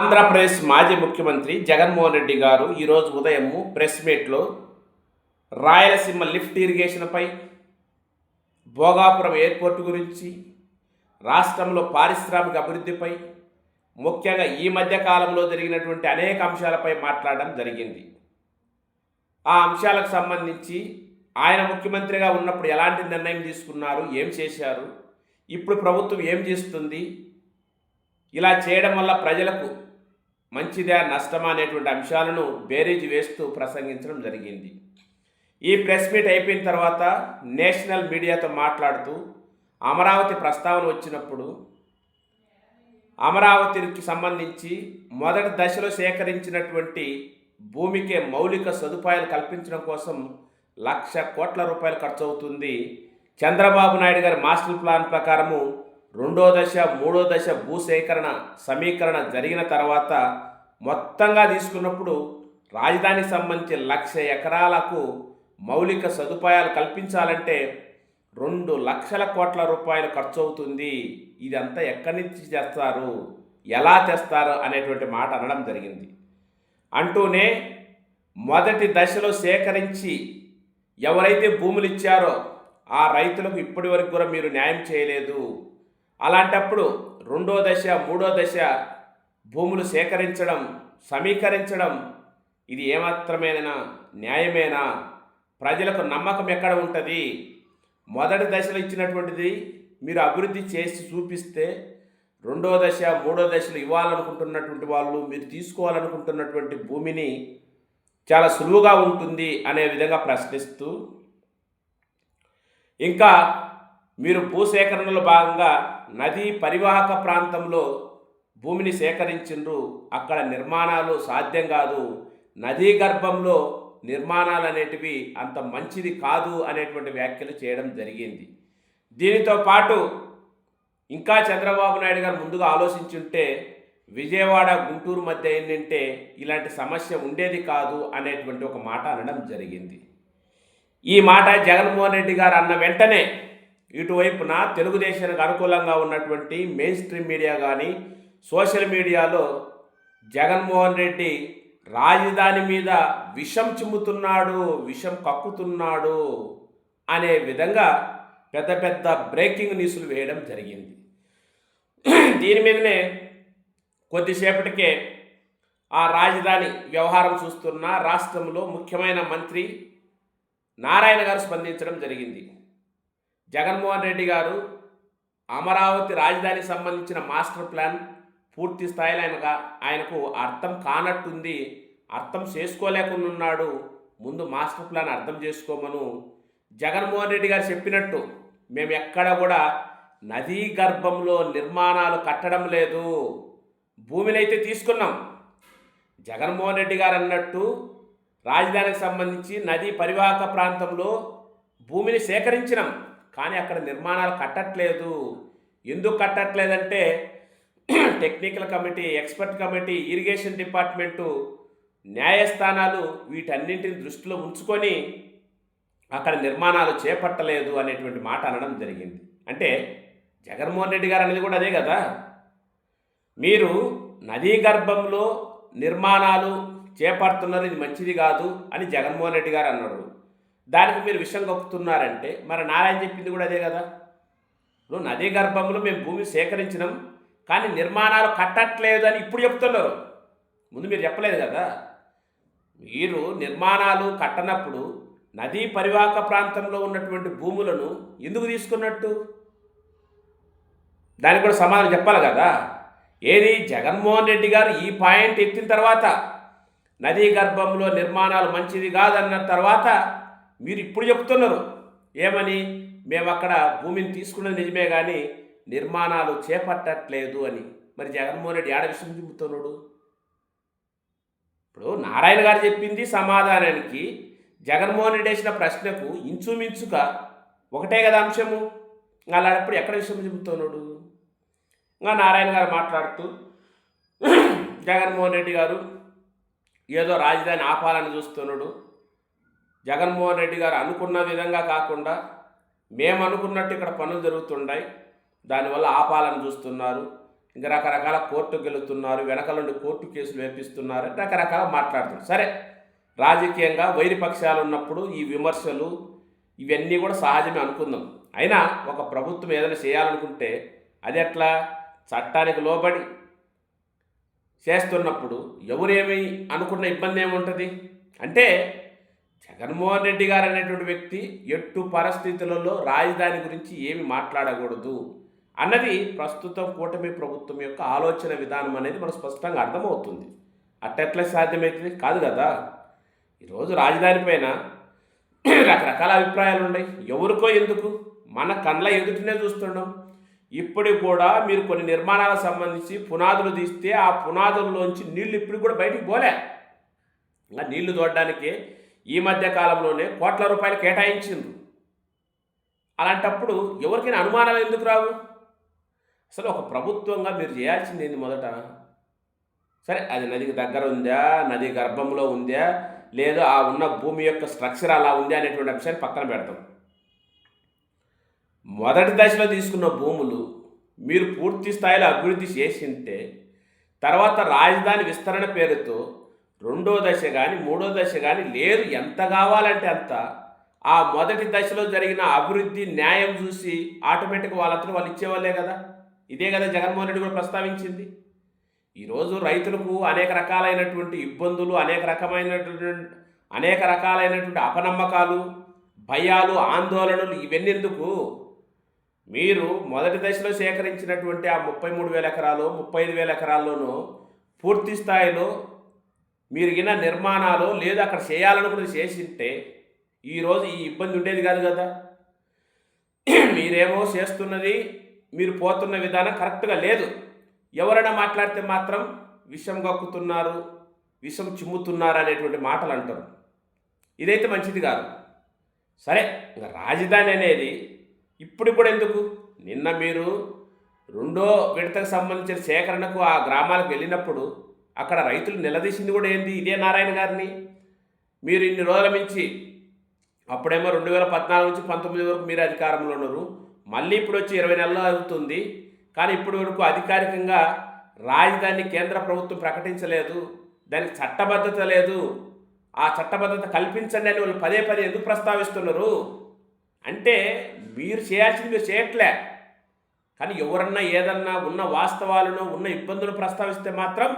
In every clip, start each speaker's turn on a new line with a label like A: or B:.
A: ఆంధ్రప్రదేశ్ మాజీ ముఖ్యమంత్రి జగన్మోహన్ రెడ్డి గారు ఈరోజు ఉదయము ప్రెస్ మీట్లో రాయలసీమ లిఫ్ట్ ఇరిగేషన్పై భోగాపురం ఎయిర్పోర్ట్ గురించి రాష్ట్రంలో పారిశ్రామిక అభివృద్ధిపై ముఖ్యంగా ఈ మధ్య కాలంలో జరిగినటువంటి అనేక అంశాలపై మాట్లాడడం జరిగింది. ఆ అంశాలకు సంబంధించి ఆయన ముఖ్యమంత్రిగా ఉన్నప్పుడు ఎలాంటి నిర్ణయం తీసుకున్నారు ఏం చేశారు ఇప్పుడు ప్రభుత్వం ఏం చేస్తుంది ఇలా చేయడం వల్ల ప్రజలకు మంచిదా నష్టమా అనేటువంటి అంశాలను బేరీజు వేస్తూ ప్రసంగించడం జరిగింది. ఈ ప్రెస్ మీట్ అయిపోయిన తర్వాత నేషనల్ మీడియాతో మాట్లాడుతూ అమరావతి ప్రస్తావన వచ్చినప్పుడు అమరావతికి సంబంధించి మొదటి దశలో సేకరించినటువంటి భూమికే మౌలిక సదుపాయాలు కల్పించడం కోసం లక్ష కోట్ల రూపాయలు ఖర్చు అవుతుంది చంద్రబాబు నాయుడు గారి మాస్టర్ ప్లాన్ ప్రకారము రెండో దశ మూడో దశ భూసేకరణ సమీకరణ జరిగిన తర్వాత మొత్తంగా తీసుకున్నప్పుడు రాజధానికి సంబంధించి లక్ష ఎకరాలకు మౌలిక సదుపాయాలు కల్పించాలంటే రెండు లక్షల కోట్ల రూపాయలు ఖర్చు అవుతుంది ఇదంతా ఎక్కడి నుంచి చేస్తారు ఎలా తెస్తారు? అనేటువంటి మాట అనడం జరిగింది. అంటూనే మొదటి దశలో సేకరించి ఎవరైతే భూములు ఇచ్చారో ఆ రైతులకు ఇప్పటి వరకు కూడా మీరు న్యాయం చేయలేదు. అలాంటప్పుడు రెండో దశ మూడో దశ భూములు సేకరించడం సమీకరించడం ఇది ఏమాత్రమేనా న్యాయమేనా? ప్రజలకు నమ్మకం ఎక్కడ ఉంటుంది? మొదటి దశలో ఇచ్చినటువంటిది మీరు అభివృద్ధి చేసి చూపిస్తే రెండో దశ మూడో దశలు ఇవ్వాలనుకుంటున్నటువంటి వాళ్ళు మీరు తీసుకోవాలనుకుంటున్నటువంటి భూమిని చాలా సులువుగా ఉంటుంది అనే విధంగా ప్రశ్నిస్తూ ఇంకా మీరు భూసేకరణలో భాగంగా నదీ పరివాహక ప్రాంతంలో భూమిని సేకరించిండ్రు. అక్కడ నిర్మాణాలు సాధ్యం కాదు. నదీ గర్భంలో నిర్మాణాలు అనేటివి అంత మంచిది కాదు అనేటువంటి వ్యాఖ్యలు చేయడం జరిగింది. దీనితో పాటు ఇంకా చంద్రబాబు నాయుడు గారు ముందుగా ఆలోచించుంటే విజయవాడ గుంటూరు మధ్య ఏంటంటే ఇలాంటి సమస్య ఉండేది కాదు అనేటువంటి ఒక మాట అనడం జరిగింది. ఈ మాట జగన్మోహన్ రెడ్డి గారు అన్న వెంటనే ఇటువైపున తెలుగుదేశానికి అనుకూలంగా ఉన్నటువంటి మెయిన్ స్ట్రీమ్ మీడియా కానీ సోషల్ మీడియాలో జగన్మోహన్ రెడ్డి రాజధాని మీద విషం చిమ్ముతున్నాడు విషం కక్కుతున్నాడు అనే విధంగా పెద్ద పెద్ద బ్రేకింగ్ న్యూస్లు వేయడం జరిగింది. దీని మీదనే కొద్దిసేపటికే ఆ రాజధాని వ్యవహారం చూస్తున్న రాష్ట్రంలో ముఖ్యమైన మంత్రి నారాయణ గారు స్పందించడం జరిగింది. జగన్మోహన్ రెడ్డి గారు అమరావతి రాజధానికి సంబంధించిన మాస్టర్ ప్లాన్ పూర్తి స్థాయిలో ఆయన ఆయనకు అర్థం కానట్టుంది అర్థం చేసుకోలేకుండా ముందు మాస్టర్ ప్లాన్ అర్థం చేసుకోమను. జగన్మోహన్ రెడ్డి గారు చెప్పినట్టు మేము ఎక్కడ కూడా నదీ గర్భంలో నిర్మాణాలు కట్టడం లేదు. భూమిని అయితే తీసుకున్నాం. జగన్మోహన్ రెడ్డి గారు అన్నట్టు రాజధానికి సంబంధించి నదీ పరివాహక ప్రాంతంలో భూమిని సేకరించినాం. కానీ అక్కడ నిర్మాణాలు కట్టట్లేదు. ఎందుకు కట్టట్లేదంటే technical committee expert committee irrigation department న్యాయస్థానాలు వీటన్నింటిని దృష్టిలో ఉంచుకొని అక్కడ నిర్మాణాలు చేపట్టలేదు అనేటువంటి మాట అనడం జరిగింది. అంటే జగన్మోహన్ రెడ్డి గారు అనేది కూడా అదే కదా. మీరు నదీ గర్భంలో నిర్మాణాలు చేపడుతున్నారు ఇది మంచిది కాదు అని జగన్మోహన్ రెడ్డి గారు అన్నాడు దానికి మీరు విషం కప్పుతున్నారంటే మరి నారాయణ చెప్పింది కూడా అదే కదా? నువ్వు నదీ గర్భంలో మేము భూమి సేకరించినాం కానీ నిర్మాణాలు కట్టట్లేదు అని ఇప్పుడు చెప్తున్నారు. ముందు మీరు చెప్పలేదు కదా? మీరు నిర్మాణాలు కట్టనప్పుడు నదీ పరివాహక ప్రాంతంలో ఉన్నటువంటి భూములను ఎందుకు తీసుకున్నట్టు? దానికి కూడా సమాధానం చెప్పాలి కదా? ఏది జగన్మోహన్ రెడ్డి గారు ఈ పాయింట్ ఎత్తిన తర్వాత నదీ గర్భంలో నిర్మాణాలు మంచిది కాదన్న తర్వాత మీరు ఇప్పుడు చెప్తున్నారు ఏమని? మేము అక్కడ భూమిని తీసుకున్నది నిజమే కానీ నిర్మాణాలు చేపట్టట్లేదు అని. మరి జగన్మోహన్ రెడ్డి ఏడ విషయం చెబుతున్నాడు? ఇప్పుడు నారాయణ గారు చెప్పింది సమాధానానికి జగన్మోహన్ రెడ్డి వేసిన ప్రశ్నకు ఇంచుమించుగా ఒకటే కదా అంశము. అలాంటప్పుడు ఎక్కడ విషయం చెబుతున్నాడు? ఇంకా నారాయణ గారు మాట్లాడుతూ జగన్మోహన్ రెడ్డి గారు ఏదో రాజధాని ఆపాలని చూస్తున్నాడు. జగన్మోహన్ రెడ్డి గారు అనుకున్న విధంగా కాకుండా మేము అనుకున్నట్టు ఇక్కడ పనులు జరుగుతుంటాయి దానివల్ల ఆపాలని చూస్తున్నారు. ఇంకా రకరకాల కోర్టుకు గెలుతున్నారు. వెనకాల నుండి కోర్టు కేసులు వేపిస్తున్నారు. రకరకాల మాట్లాడుతున్నారు. సరే రాజకీయంగా వైరి పక్షాలు ఉన్నప్పుడు ఈ విమర్శలు ఇవన్నీ కూడా సహజమే అనుకుందాం. అయినా ఒక ప్రభుత్వం ఏదైనా చేయాలనుకుంటే అది ఎట్లా? చట్టానికి లోబడి చేస్తున్నప్పుడు ఎవరేమి అనుకున్న ఇబ్బంది ఏముంటుంది? అంటే జగన్మోహన్ రెడ్డి గారు అనేటువంటి వ్యక్తి ఎట్టు పరిస్థితులలో రాజధాని గురించి ఏమి మాట్లాడకూడదు అన్నది ప్రస్తుతం కూటమి ప్రభుత్వం యొక్క ఆలోచన విధానం అనేది మనకు స్పష్టంగా అర్థమవుతుంది. అట్టెట్లా సాధ్యమవుతుంది కాదు కదా? ఈరోజు రాజధాని పైన రకరకాల అభిప్రాయాలు ఉన్నాయి. ఎవరికో ఎందుకు? మన కండ్ల ఎదుటినే చూస్తున్నాం ఇప్పుడు కూడా మీరు కొన్ని నిర్మాణాలకు సంబంధించి పునాదులు తీస్తే ఆ పునాదుల్లోంచి నీళ్ళు ఇప్పుడు కూడా బయటికి పోలే. ఇంకా నీళ్ళు తోడడానికి ఈ మధ్య కాలంలోనే కోట్ల రూపాయలు కేటాయించింది అలాంటప్పుడు ఎవరికైనా అనుమానాలు ఎందుకు రావు? అసలు ఒక ప్రభుత్వంగా మీరు చేయాల్సింది ఏంది మొదట? సరే అది నదికి దగ్గర ఉందా? నది గర్భంలో ఉందా? లేదా ఆ ఉన్న భూమి యొక్క స్ట్రక్చర్ అలా ఉంది అనేటువంటి అంశాన్ని పక్కన పెడతాం. మొదటి దశలో తీసుకున్న భూములు మీరు పూర్తి స్థాయిలో అభివృద్ధి చేసింటే తర్వాత రాజధాని విస్తరణ పేరుతో రెండో దశ కానీ మూడో దశ కానీ లేదు ఎంత కావాలంటే అంత. ఆ మొదటి దశలో జరిగిన అభివృద్ధి న్యాయం చూసి ఆటోమేటిక్ వాళ్ళంతా వాళ్ళు ఇచ్చేవాళ్ళే కదా. ఇదే కదా జగన్మోహన్ రెడ్డి కూడా ప్రస్తావించింది. ఈరోజు రైతులకు అనేక రకాలైనటువంటి ఇబ్బందులు అనేక రకమైనటువంటి అనేక రకాలైనటువంటి అపనమ్మకాలు భయాలు ఆందోళనలు ఇవన్నెందుకు? మీరు మొదటి దశలో సేకరించినటువంటి ఆ ముప్పై మూడు వేల ఎకరాలు ముప్పై ఐదు వేల ఎకరాల్లోనూ పూర్తి స్థాయిలో మీరు గిన నిర్మాణాలు లేదా అక్కడ చేయాలనుకున్నది చేసింటే ఈరోజు ఈ ఇబ్బంది ఉండేది కాదు కదా. మీరేమో చేస్తున్నది మీరు పోతున్న విధానం కరెక్ట్గా లేదు. ఎవరైనా మాట్లాడితే మాత్రం విషం గక్కుతున్నారు విషం చిమ్ముతున్నారు అనేటువంటి మాటలు అంటారు. ఇదైతే మంచిది కాదు. సరే ఇంకా రాజధాని అనేది ఇప్పుడు కూడా ఎందుకు? నిన్న మీరు రెండో విడతకు సంబంధించిన సేకరణకు ఆ గ్రామాలకు వెళ్ళినప్పుడు అక్కడ రైతులు నిలదీసింది కూడా ఏంది? ఇదే నారాయణ గారిని. మీరు ఇన్ని రోజుల మించి అప్పుడేమో రెండు వేల పద్నాలుగు నుంచి పంతొమ్మిది వరకు మీరు అధికారంలో ఉన్నారు. మళ్ళీ ఇప్పుడు వచ్చి ఇరవై నెలలు అవుతుంది. కానీ ఇప్పటి వరకు అధికారికంగా రాజధాని కేంద్ర ప్రభుత్వం ప్రకటించలేదు. దానికి చట్టబద్ధత లేదు. ఆ చట్టబద్ధత కల్పించండి అని వాళ్ళు పదే పదే ఎందుకు ప్రస్తావిస్తున్నారు? అంటే మీరు చేయాల్సింది మీరు చేయట్లే. కానీ ఎవరన్నా ఏదన్నా ఉన్న వాస్తవాలను ఉన్న ఇబ్బందులు ప్రస్తావిస్తే మాత్రం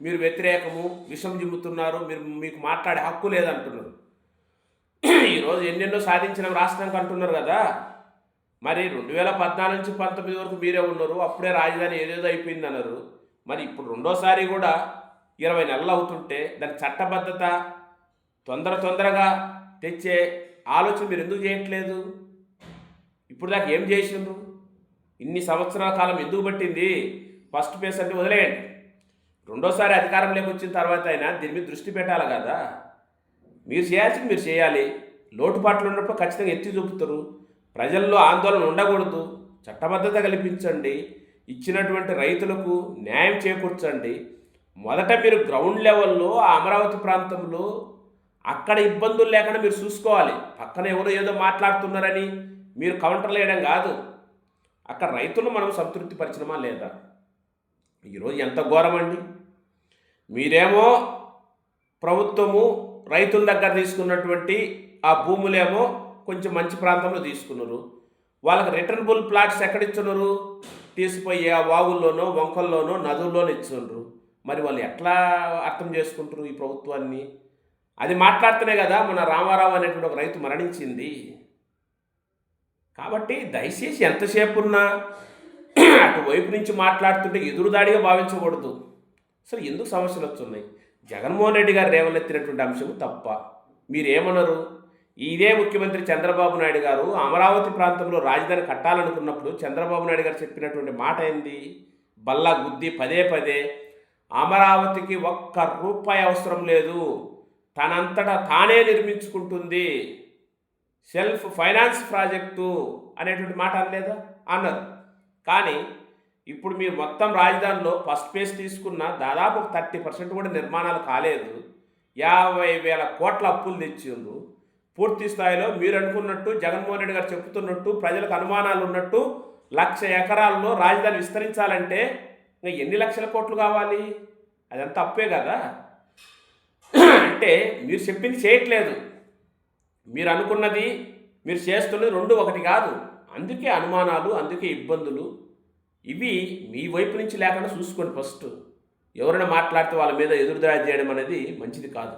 A: మీరు వ్యతిరేకము విషం జిమ్ముతున్నారు మీరు మీకు మాట్లాడే హక్కు లేదంటున్నారు. ఈరోజు ఎన్నెన్నో సాధించిన రాష్ట్రానికి అంటున్నారు కదా. మరి రెండు వేల పద్నాలుగు నుంచి పంతొమ్మిది వరకు మీరే ఉన్నారు అప్పుడే రాజధాని ఏదేదో అయిపోయింది అన్నారు. మరి ఇప్పుడు రెండోసారి కూడా ఇరవై నెలలు అవుతుంటే దాని చట్టబద్ధత తొందర తొందరగా తెచ్చే ఆలోచన మీరు ఎందుకు చేయట్లేదు? ఇప్పుడు దాకా ఏం చేసిండ్రు? ఇన్ని సంవత్సరాల కాలం ఎందుకు పట్టింది? ఫస్ట్ పేస్ అంటే వదిలేయండి. రెండోసారి అధికారంలోకి వచ్చిన తర్వాత అయినా దీని మీద దృష్టి పెట్టాలి కదా? మీరు చేయాల్సింది మీరు చేయాలి. లోటుపాట్లు ఉన్నప్పుడు ఖచ్చితంగా ఎత్తి చూపుతారు. ప్రజల్లో ఆందోళన ఉండకూడదు. చట్టబద్ధత కల్పించండి. ఇచ్చినటువంటి రైతులకు న్యాయం చేకూర్చండి. మొదట మీరు గ్రౌండ్ లెవెల్లో ఆ అమరావతి ప్రాంతంలో అక్కడ ఇబ్బందులు లేకుండా మీరు చూసుకోవాలి. పక్కన ఎవరో ఏదో మాట్లాడుతున్నారని మీరు కౌంటర్లు వేయడం కాదు. అక్కడ రైతులు మనం సంతృప్తి పరిచినమా లేదా? ఈరోజు ఎంత ఘోరమండి అండి? మీరేమో ప్రభుత్వము రైతుల దగ్గర తీసుకున్నటువంటి ఆ భూములేమో కొంచెం మంచి ప్రాంతంలో తీసుకున్నారు. వాళ్ళకి రిటర్నబుల్ ప్లాట్స్ ఎక్కడ ఇచ్చున్నారు తీసిపోయి ఆ వాగుల్లోనో వంకల్లోనో నదుల్లోనో ఇచ్చున్నారు. మరి వాళ్ళు ఎట్లా అర్థం చేసుకుంటారు ఈ ప్రభుత్వాన్ని? అది మాట్లాడుతూనే కదా మన రామారావు అనేటువంటి ఒక రైతు మరణించింది. కాబట్టి దయచేసి ఎంతసేపు ఉన్నా అటువైపు నుంచి మాట్లాడుతుంటే ఎదురుదాడిగా భావించకూడదు. అసలు ఎందుకు సమస్యలు వస్తున్నాయి? జగన్మోహన్ రెడ్డి గారు రేవలెత్తినటువంటి అంశం తప్ప మీరేమన్నారు ఇదే ముఖ్యమంత్రి చంద్రబాబు నాయుడు గారు అమరావతి ప్రాంతంలో రాజధాని కట్టాలనుకున్నప్పుడు చంద్రబాబు నాయుడు గారు చెప్పినటువంటి మాట ఏంది? బల్లా గుద్ది పదే పదే అమరావతికి ఒక్క రూపాయి అవసరం లేదు. తనంతటా తానే నిర్మించుకుంటుంది. సెల్ఫ్ ఫైనాన్స్ ప్రాజెక్టు అనేటువంటి మాట అనలేదా? అన్నారు కానీ ఇప్పుడు మీరు మొత్తం రాజధానిలో ఫస్ట్ ఫేజ్ తీసుకున్న దాదాపు ఒక థర్టీ పర్సెంట్ కూడా నిర్మాణాలు కాలేదు. యాభై వేల కోట్ల అప్పులు తెచ్చిండ్రు. పూర్తి స్థాయిలో మీరు అనుకున్నట్టు జగన్మోహన్ రెడ్డి గారు చెప్తున్నట్టు ప్రజలకు అనుమానాలు ఉన్నట్టు లక్ష ఎకరాల్లో రాజధాని విస్తరించాలంటే ఇంకా ఎన్ని లక్షల కోట్లు కావాలి? అదంతా అప్పే కదా? అంటే మీరు చెప్పింది చేయట్లేదు. మీరు అనుకున్నది మీరు చేస్తున్నది రెండు ఒకటి కాదు. అందుకే అనుమానాలు అందుకే ఇబ్బందులు. ఇవి మీ వైపు నుంచి లేకుండా చూసుకోండి ఫస్ట్. ఎవరైనా మాట్లాడితే వాళ్ళ మీద ఎదురుదాడి చేయడం అనేది మంచిది కాదు.